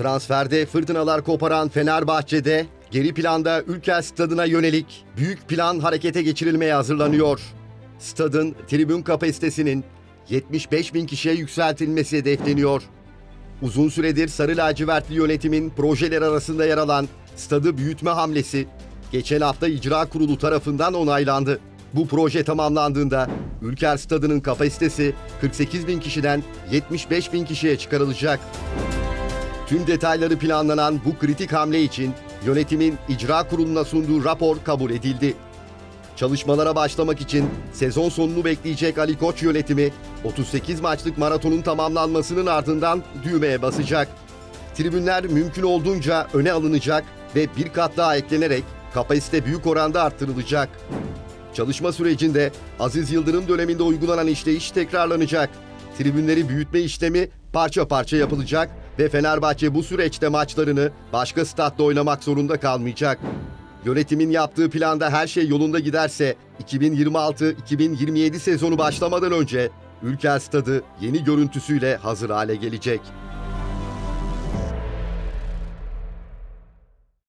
Transferde fırtınalar koparan Fenerbahçe'de geri planda Ülker Stadı'na yönelik büyük plan harekete geçirilmeye hazırlanıyor. Stadın tribün kapasitesinin 75 bin kişiye yükseltilmesi hedefleniyor. Uzun süredir Sarı Lacivertli yönetimin projeler arasında yer alan stadı büyütme hamlesi geçen hafta icra kurulu tarafından onaylandı. Bu proje tamamlandığında Ülker Stadı'nın kapasitesi 48 bin kişiden 75 bin kişiye çıkarılacak. Tüm detayları planlanan bu kritik hamle için yönetimin icra kuruluna sunduğu rapor kabul edildi. Çalışmalara başlamak için sezon sonunu bekleyecek Ali Koç yönetimi 38 maçlık maratonun tamamlanmasının ardından düğmeye basacak. Tribünler mümkün olduğunca öne alınacak ve bir kat daha eklenerek kapasite büyük oranda arttırılacak. Çalışma sürecinde Aziz Yıldırım döneminde uygulanan işleyiş tekrarlanacak. Tribünleri büyütme işlemi parça parça yapılacak ve Fenerbahçe bu süreçte maçlarını başka statta oynamak zorunda kalmayacak. Yönetimin yaptığı planda her şey yolunda giderse 2026-2027 sezonu başlamadan önce Ülker Stadı yeni görüntüsüyle hazır hale gelecek.